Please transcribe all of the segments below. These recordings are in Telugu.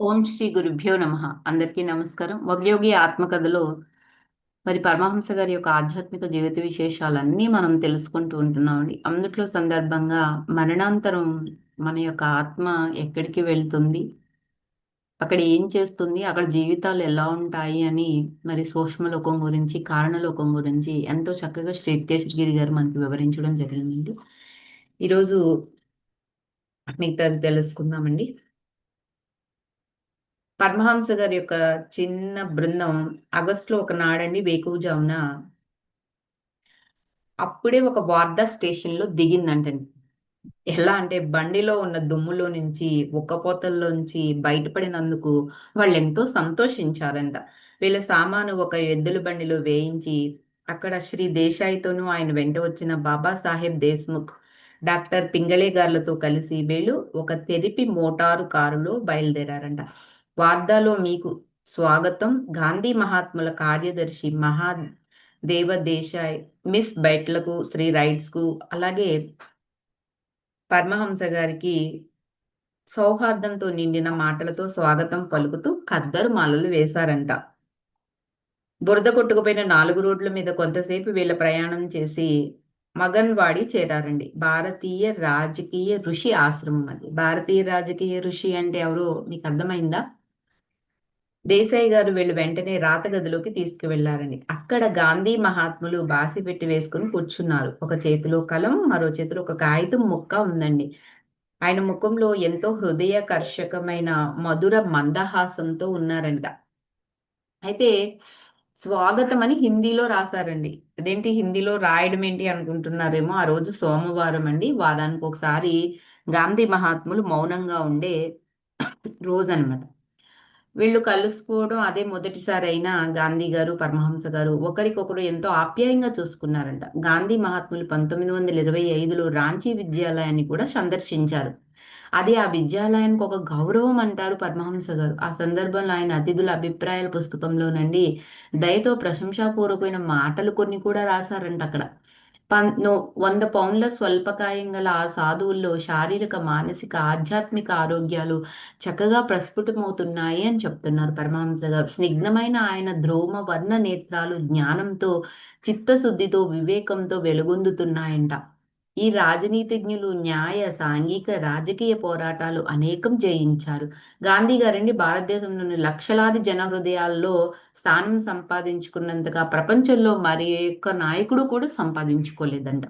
ఓం శ్రీ గురుభ్యో నమ. అందరికీ నమస్కారం. వగ్యోగి ఆత్మకథలో మరి పరమహంస గారి యొక్క ఆధ్యాత్మిక జీవిత విశేషాలన్నీ మనం తెలుసుకుంటూ ఉంటున్నామండి. అందుట్లో సందర్భంగా మరణాంతరం మన యొక్క ఆత్మ ఎక్కడికి వెళ్తుంది? అక్కడ ఏం చేస్తుంది? అక్కడ జీవితాలు ఎలా ఉంటాయి అని మరి సూక్ష్మలోకం గురించి కారణలోకం గురించి ఎంతో చక్కగా శ్రీ గిరి గారు మనకి వివరించడం జరిగిందండి. ఈరోజు మిగతాది తెలుసుకుందామండి. పరమహంస గారి యొక్క చిన్న బృందం ఆగస్టులో ఒక నాడండి వేకువజామున. అప్పుడే ఒక వార్దా స్టేషన్లో దిగిందంటండి. ఎలా అంటే బండిలో ఉన్న దుమ్ములో నుంచి ఉక్కపోతల్లోంచి బయటపడినందుకు వాళ్ళు ఎంతో సంతోషించారంట. వీళ్ళ సామాను ఒక ఎద్దుల బండిలో వేయించి అక్కడ శ్రీ దేశాయితోనూ ఆయన వెంట వచ్చిన బాబాసాహెబ్ దేశ్ముఖ్ డాక్టర్ పింగళే గారులతో కలిసి వీళ్ళు ఒక తెరిపి మోటారు కారులో బయలుదేరారంట. వార్దాలో మీకు స్వాగతం. గాంధీ మహాత్ముల కార్యదర్శి మహా దేవ దేశాయ్ మిస్ బైట్లకు శ్రీ రైట్స్కు అలాగే పరమహంస గారికి సౌహార్దంతో నిండిన మాటలతో స్వాగతం పలుకుతూ ఖద్దరు మాలలు వేశారంట. బురద కొట్టుకుపోయిన నాలుగు రోడ్ల మీద కొంతసేపు వీళ్ళ ప్రయాణం చేసి మగన్వాడి చేరారండి. భారతీయ రాజకీయ ఋషి ఆశ్రమం అది. భారతీయ రాజకీయ ఋషి అంటే ఎవరో మీకు అర్థమైందా? దేశాయి గారు వీళ్ళు వెంటనే రాతగదిలోకి తీసుకువెళ్ళారని. అక్కడ గాంధీ మహాత్ములు బాసి పెట్టి వేసుకుని కూర్చున్నారు. ఒక చేతిలో కలం మరో చేతిలో ఒక కాగితం ముక్క ఉందండి. ఆయన ముఖంలో ఎంతో హృదయకర్షకమైన మధుర మందహాసంతో ఉన్నారంట. అయితే స్వాగతం అని హిందీలో రాశారండి. అదేంటి హిందీలో రాయడం ఏంటి అనుకుంటున్నారేమో ఆ రోజు సోమవారం అండి. వాదానికి ఒకసారి గాంధీ మహాత్ములు మౌనంగా ఉండే రోజు అనమాట వీళ్ళు కలుసుకోవడం అదే మొదటిసారి అయినా గాంధీ గారు పరమహంస గారు ఒకరికొకరు ఎంతో ఆప్యాయంగా చూసుకున్నారంట. గాంధీ మహాత్ములు పంతొమ్మిది వందల ఇరవై ఐదులో రాంచీ విద్యాలయాన్ని కూడా సందర్శించారు. అది ఆ విద్యాలయానికి ఒక గౌరవం అంటారు పరమహంస గారు. ఆ సందర్భంలో ఆయన అతిథుల అభిప్రాయాల పుస్తకంలో నుండి దయతో ప్రశంసాపూర్వకమైన మాటలు కొన్ని కూడా రాశారంట అక్కడ. వంద పౌండ్ల స్వల్పకాయం గల ఆ సాధువుల్లో శారీరక మానసిక ఆధ్యాత్మిక ఆరోగ్యాలు చక్కగా ప్రస్ఫుటమవుతున్నాయి అని చెప్తున్నారు పరమహంస గారు. స్నిగ్ధమైన ఆయన ద్రోమ వర్ణ నేత్రాలు జ్ఞానంతో చిత్తశుద్ధితో వివేకంతో వెలుగొందుతున్నాయంట. ఈ రాజనీతిజ్ఞులు న్యాయ సాంఘిక రాజకీయ పోరాటాలు అనేకం జయించారు. గాంధీ గారండి భారతదేశంలోని లక్షలాది జన హృదయాల్లో స్థానం సంపాదించుకున్నంతగా ప్రపంచంలో మరి యొక్క నాయకుడు కూడా సంపాదించుకోలేదంట.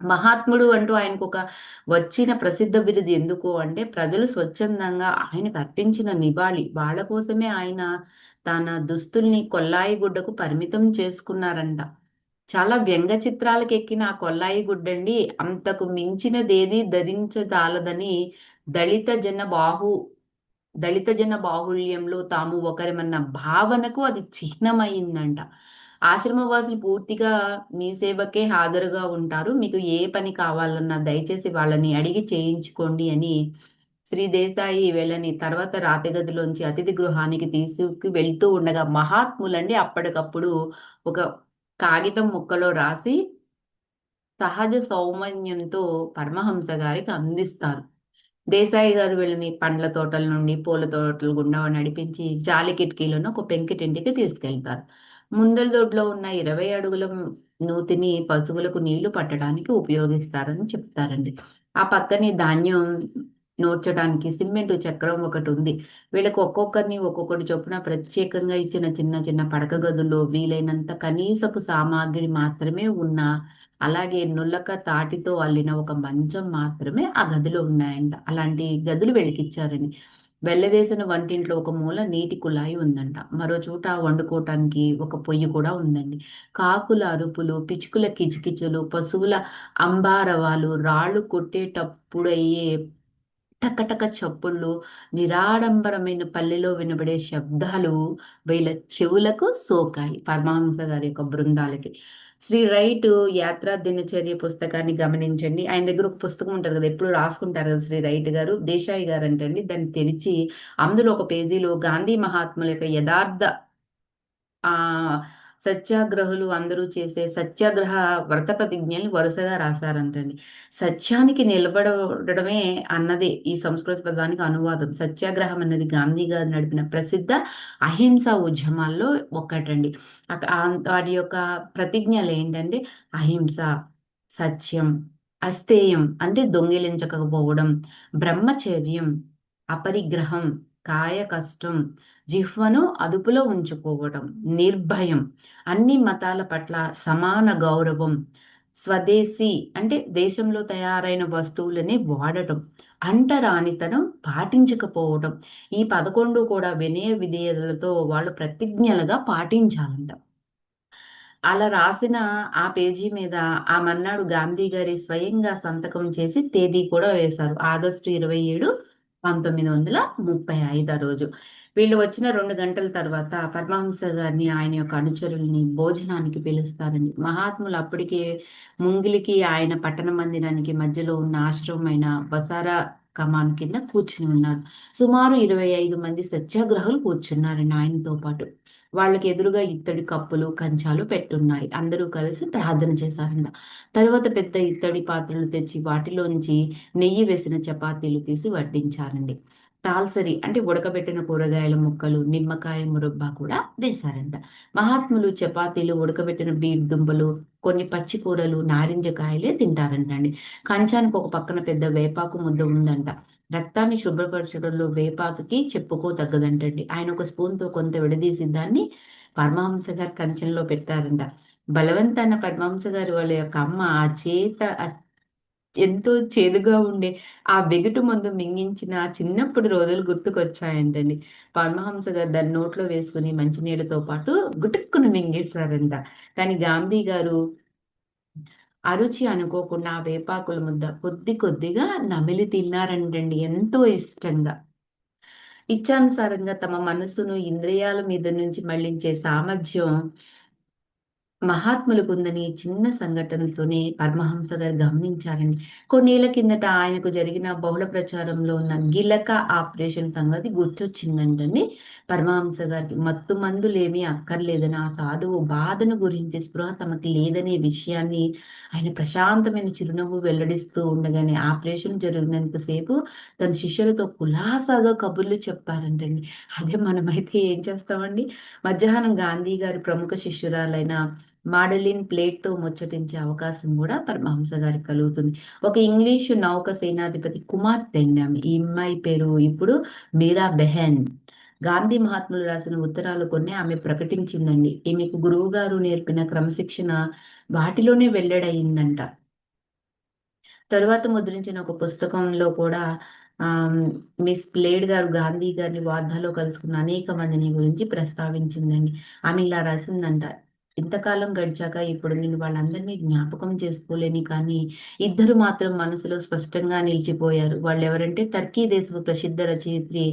మహాత్ముడు అంటూ ఆయనకు ఒక వచ్చిన ప్రసిద్ధ బిరుదు ఎందుకు అంటే ప్రజలు స్వచ్ఛందంగా ఆయనకు అర్పించిన నివాళి. వాళ్ళ కోసమే ఆయన తన దుస్తుల్ని కొల్లాయి గుడ్డకు పరిమితం చేసుకున్నారంట. చాలా వ్యంగ చిత్రాలకు ఎక్కిన ఆ కొల్లాయి గుడ్డండి అంతకు మించినదేది ధరించదాలదని దళిత జన బాహు దళిత జన బాహుళ్యంలో తాము ఒకరిమన్న భావనకు అది చిహ్నమైందంట. ఆశ్రమవాసులు పూర్తిగా మీ సేవకే హాజరుగా ఉంటారు. మీకు ఏ పని కావాలన్నా దయచేసి వాళ్ళని అడిగి చేయించుకోండి అని శ్రీ దేశాయి వెళ్ళని తర్వాత రాతిగదిలోంచి అతిథి గృహానికి తీసుకు వెళ్తూ ఉండగా మహాత్ములండి అప్పటికప్పుడు ఒక కాగితం ముక్కలో రాసి సహజ సౌమన్యంతో పరమహంస గారికి అందిస్తారు దేశాయి గారు వెళ్ళని పండ్ల తోటల నుండి పూల తోటల గుండా నడిపించి జాలి కిటికీలను ఒక పెంకిటింటికి తీసుకెళ్తారు. ముందల దొడ్లో ఉన్న ఇరవై అడుగుల నూతిని పశువులకు నీళ్ళు పట్టడానికి ఉపయోగిస్తారని చెప్తారండి. ఆ పక్కనే ధాన్యం నూర్చడానికి సిమెంట్ చక్రం ఒకటి ఉంది. వీళ్ళకి ఒక్కొక్కరిని ఒక్కొక్కటి చొప్పున ప్రత్యేకంగా ఇచ్చిన చిన్న చిన్న పడక గదుల్లో వీలైనంత కనీసపు సామాగ్రి మాత్రమే ఉన్న అలాగే నుల్లక తాటితో అల్లిన ఒక మంచం మాత్రమే ఆ గదిలో ఉన్నాయంట. అలాంటి గదులు వెలికిచ్చారని వెళ్ళవేసిన వంటింట్లో ఒక మూల నీటి కుళాయి ఉందంట. మరో చోట వండుకోవటానికి ఒక పొయ్యి కూడా ఉందండి. కాకుల అరుపులు పిచుకుల కిచకిచలు పశువుల అంబారవాలు రాళ్ళు కొట్టేటప్పుడు అయ్యే టకటక చప్పుళ్ళు నిరాడంబరమైన పల్లెలో వినబడే శబ్దాలు వీళ్ళ చెవులకు సోకాయి. పరమహంస గారి యొక్క బృందాలకి. శ్రీ రైట్ యాత్రా దినచర్య పుస్తకాన్ని గమనించండి. ఆయన దగ్గర ఒక పుస్తకం ఉంటుంది కదా ఎప్పుడు రాసుకుంటారు కదా శ్రీ రైట్ గారు? దేశాయి గారు అంటండి. దాన్ని తెరిచి అందులో ఒక పేజీలో గాంధీ మహాత్ముల యొక్క యథార్థ ఆ సత్యాగ్రహులు అందరూ చేసే సత్యాగ్రహ వ్రత ప్రతిజ్ఞల్ని వరుసగా రాశారంటండి. సత్యానికి నిలబడమే అన్నదే ఈ సంస్కృత పదానికి అనువాదం. సత్యాగ్రహం అన్నది గాంధీ గారు నడిపిన ప్రసిద్ధ అహింస ఉద్యమాల్లో ఒకటండి. వాటి యొక్క ప్రతిజ్ఞలు ఏంటంటే అహింస సత్యం అస్థేయం అంటే దొంగిలించకపోవడం బ్రహ్మచర్యం అపరిగ్రహం కాయ కష్టం. జిహ్వను అదుపులో ఉంచుకోవడం నిర్భయం. అన్ని మతాల పట్ల సమాన గౌరవం. స్వదేశీ అంటే దేశంలో తయారైన వస్తువులని వాడటం. అంటరానితనం పాటించకపోవడం ఈ పదకొండు కూడా వినయ విధేయతలతో వాళ్ళు ప్రతిజ్ఞలుగా పాటించాలంట. అలా రాసిన ఆ పేజీ మీద ఆ మన్నాడు గాంధీ గారి స్వయంగా సంతకం చేసి తేదీ కూడా వేశారు. ఆగస్టు ఇరవై ఏడు పంతొమ్మిది వందల ముప్పై ఐదో రోజు. వీళ్ళు వచ్చిన రెండు గంటల తర్వాత పరమహంస గారిని ఆయన యొక్క అనుచరుల్ని భోజనానికి పిలుస్తారండి మహాత్ములు అప్పటికే ముంగిలికి ఆయన పట్టణ మందిరానికి మధ్యలో ఉన్న ఆశ్రమమైన బసారా కమాన్ కింద కూర్చుని ఉన్నారు. సుమారు ఇరవై ఐదు మంది సత్యాగ్రహులు కూర్చున్నారండి ఆయనతో పాటు. వాళ్ళకి ఎదురుగా ఇత్తడి కప్పులు కంచాలు పెట్టున్నాయి. అందరూ కలిసి ప్రార్థన చేశారంట. తర్వాత పెద్ద ఇత్తడి పాత్రలు తెచ్చి వాటిలోంచి నెయ్యి వేసిన చపాతీలు తీసి వడ్డించారండి. తాల్సరి అంటే ఉడకబెట్టిన కూరగాయల ముక్కలు నిమ్మకాయ మురబ్బా కూడా వేశారంట. మహాత్ములు చపాతీలు ఉడకబెట్టిన బీట్ దుంపలు కొన్ని పచ్చి కూరలు నారింజకాయలే తింటారంటండి కంచానికి ఒక పక్కన పెద్ద వేపాకు ముద్ద ఉందంట. రక్తాన్ని శుభ్రపరచడంలో వేపాకుకి చెప్పుకో తగ్గదంటండి ఆయన ఒక స్పూన్తో కొంత విడదీసి దాన్ని పరమహంస గారి కంచంలో పెట్టారంట. బలవంతాన పరమహంస గారు వాళ్ళ యొక్క అమ్మ ఆ చేత ఎంతో చేదుగా ఉండే ఆ బెగుటు మందు మింగించిన చిన్నప్పుడు రోజులు గుర్తుకొచ్చాయంటండి. పరమహంస గారు దాన్ని నోట్లో వేసుకుని మంచినీళ్ళతో పాటు గుటుక్కును మింగేశారంట. కానీ గాంధీ గారు అరుచి అనుకోకుండా ఆ వేపాకుల ముద్ద కొద్ది కొద్దిగా నమిలి తిన్నారంటండి ఎంతో ఇష్టంగా. ఇచ్చానుసారంగా తమ మనసును ఇంద్రియాల మీద నుంచి మళ్ళించే సామర్థ్యం మహాత్ములకు ఉందని చిన్న సంఘటనతోనే పరమహంస గారు గమనించారండి. కొన్నేళ్ళ కిందట ఆయనకు జరిగిన బహుళ ప్రచారంలో ఉన్న గిలక ఆపరేషన్ సంగతి గుర్తొచ్చిందంటండి. పరమహంస గారికి మత్తు మందులేమీ అక్కర్లేదని ఆ సాధువు బాధను గురించి స్పృహ తమకి లేదనే విషయాన్ని ఆయన ప్రశాంతమైన చిరునవ్వు వెల్లడిస్తూ ఉండగానే ఆపరేషన్ జరిగినంతసేపు తన శిష్యులతో కులాసాగా కబుర్లు చెప్పారంటండి. అదే మనమైతే ఏం చేస్తామండి? మధ్యాహ్నం గాంధీ గారి ప్రముఖ శిష్యురాలైన మాడలిన్ ప్లేట్తో ముచ్చటించే అవకాశం కూడా పరమహంస గారికి కలుగుతుంది. ఒక ఇంగ్లీషు నౌక సేనాధిపతి కుమార్తె అండి ఆమె ఈ అమ్మాయి పేరు ఇప్పుడు మీరా బెహెన్. గాంధీ మహాత్ములు రాసిన ఉత్తరాలు కొన్ని ఆమె ప్రకటించిందండి. ఈమెకు గురువు గారు నేర్పిన క్రమశిక్షణ వాటిలోనే వెల్లడయిందంట. తరువాత ముద్రించిన ఒక పుస్తకంలో కూడా మిస్ ప్లేడ్ గారు గాంధీ గారిని వార్ధాలో కలుసుకున్న అనేక మందిని గురించి ప్రస్తావించిందండి. ఆమె ఇలా రాసిందంట ఇంతకాలం గడిచాక ఇప్పుడు నేను వాళ్ళందరినీ జ్ఞాపకం చేసుకోలేని కానీ ఇద్దరు మాత్రం మనసులో స్పష్టంగా నిలిచిపోయారు. వాళ్ళు ఎవరంటే టర్కీ దేశపు ప్రసిద్ధ రచయిత్రి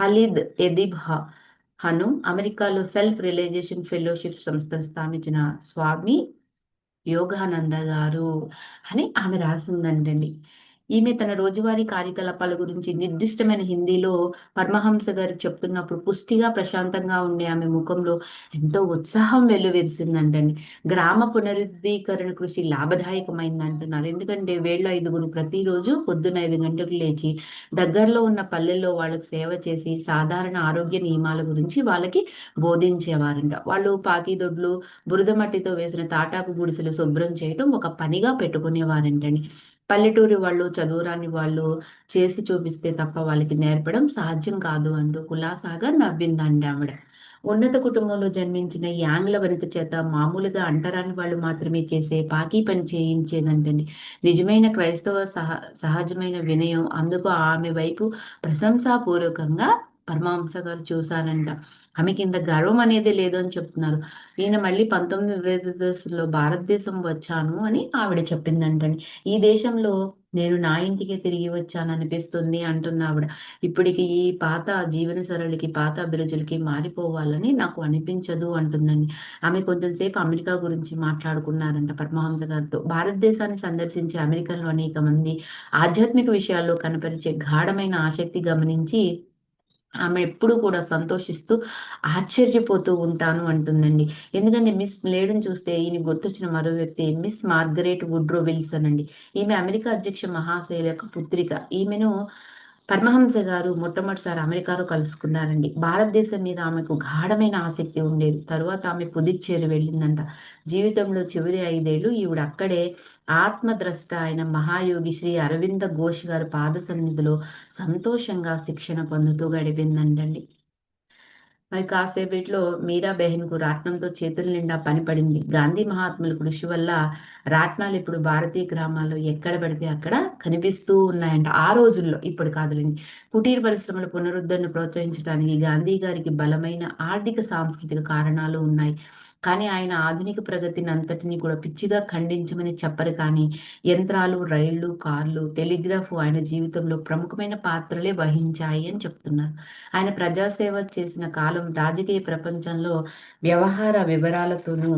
హలీద్ ఎదిబ్ హను అమెరికాలో సెల్ఫ్ రియలైజేషన్ ఫెలోషిప్ సంస్థ స్థాపించిన స్వామి యోగానంద గారు అని ఆమె రాసిందంటండి. ఈమె తన రోజువారీ కార్యకలాపాల గురించి నిర్దిష్టమైన హిందీలో పరమహంస గారు చెప్తున్నప్పుడు పుష్టిగా ప్రశాంతంగా ఉండే ఆమె ముఖంలో ఎంతో ఉత్సాహం వెల్లువెరిసిందంటండి గ్రామ పునరుద్ధీకరణ కృషి లాభదాయకమైంది అంటున్నారు. ఎందుకంటే వేళ్ళు ఐదుగురు ప్రతిరోజు పొద్దున ఐదు గంటలకు లేచి దగ్గరలో ఉన్న పల్లెల్లో వాళ్ళకి సేవ చేసి సాధారణ ఆరోగ్య నియమాల గురించి వాళ్ళకి బోధించేవారంట. వాళ్ళు పాకిదొడ్లు బురద మట్టితో వేసిన తాటాకు గుడిసెలు శుభ్రం చేయటం ఒక పనిగా పెట్టుకునేవారంటండి. పల్లెటూరి వాళ్ళు చదువురాని వాళ్ళు చేసి చూపిస్తే తప్ప వాళ్ళకి నేర్పడం సాధ్యం కాదు అంటూ కులాసాగా నవ్విందండి ఆవిడ. ఉన్నత కుటుంబంలో జన్మించిన ఈ ఆంగ్ల వనిత చేత మామూలుగా అంటరాని వాళ్ళు మాత్రమే చేసే పాకీ పని చేయించేదంటండి. నిజమైన క్రైస్తవ సహ సహజమైన వినయం అందుకు ఆమె వైపు ప్రశంసాపూర్వకంగా పరమహంస గారు చూశారంట. ఆమెకి ఇంత గర్వం అనేది లేదు అని చెప్తున్నారు. ఈయన మళ్ళీ పంతొమ్మిది దశలో భారతదేశం వచ్చాను అని ఆవిడ చెప్పిందంటండి. ఈ దేశంలో నేను నా ఇంటికి తిరిగి వచ్చాను అనిపిస్తుంది అంటుంది ఆవిడ. ఇప్పటికి ఈ పాత జీవన సరళికి పాత అభిరుచులకి మారిపోవాలని నాకు అనిపించదు అంటుందండి. ఆమె కొంచెంసేపు అమెరికా గురించి మాట్లాడుకున్నారంట పరమహంస గారితో. భారతదేశాన్ని సందర్శించే అమెరికాలో అనేక మంది ఆధ్యాత్మిక విషయాల్లో కనపరిచే గాఢమైన ఆసక్తి గమనించి ఆమె ఎప్పుడు కూడా సంతోషిస్తూ ఆశ్చర్యపోతూ ఉంటాను అంటుందండి. ఎందుకంటే మిస్ లేడని చూస్తే ఈయన గుర్తొచ్చిన మరో వ్యక్తి మిస్ మార్గరేట్ వుడ్రో విల్సన్ అండి. ఈమె అమెరికా అధ్యక్ష మహాశైల యొక్క పుత్రిక. ఈమెను పరమహంస గారు మొట్టమొదటిసారి అమెరికాలో కలుసుకున్నారండి. భారతదేశం మీద ఆమెకు గాఢమైన ఆసక్తి ఉండేది. తరువాత ఆమె పుదుచ్చేరి వెళ్ళిందంట. జీవితంలో చివరి ఐదేళ్ళు ఈవిడ అక్కడే ఆత్మద్రష్ట అయిన మహాయోగి శ్రీ అరవింద ఘోష్ గారి పాద సన్నిధిలో సంతోషంగా శిక్షణ పొందుతూ గడిపిందంటండి. మరి కాసేపట్లో మీరా బెహన్కు రాట్నంతో చేతుల నిండా పని పడింది. గాంధీ మహాత్ముల కృషి వల్ల రాట్నాలు ఇప్పుడు భారతీయ గ్రామాల్లో ఎక్కడ పడితే అక్కడ కనిపిస్తూ ఉన్నాయంట. ఆ రోజుల్లో ఇప్పుడు కాదులేండి కుటీర పరిశ్రమల పునరుద్ధరణ ప్రోత్సహించడానికి గాంధీ గారికి బలమైన ఆర్థిక సాంస్కృతిక కారణాలు ఉన్నాయి. కానీ ఆయన ఆధునిక ప్రగతిని అంతటిని కూడా పిచ్చిగా ఖండించమని చెప్పరు కానీ యంత్రాలు రైళ్ళు కార్లు టెలిగ్రాఫ్ ఆయన జీవితంలో ప్రముఖమైన పాత్రలే వహించాయి అని చెప్తున్నారు. ఆయన ప్రజాసేవ చేసిన కాలం రాజకీయ ప్రపంచంలో వ్యవహార వివరాలతోనూ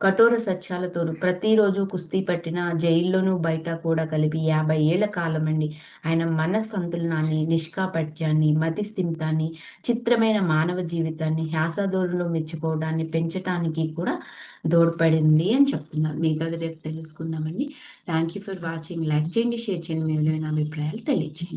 కఠోర సత్యాలతోనూ ప్రతిరోజు కుస్తీ పట్టిన జైల్లోనూ బయట కూడా కలిపి యాభై ఏళ్ళ కాలం అండి ఆయన మనస్సంతులనాన్ని నిష్కాపట్యాన్ని మతిస్థిమితాన్ని చిత్రమైన మానవ జీవితాన్ని హ్యాసధోరణిలో మెచ్చుకోవడాన్ని పెంచటానికి కూడా దోడ్పడింది అని చెప్తున్నారు. మిగతాది రేపు తెలుసుకుందామండి. Thank you for watching like చేయండి షేర్ చేయండి. మీ అభిప్రాయాలు తెలియచేయండి.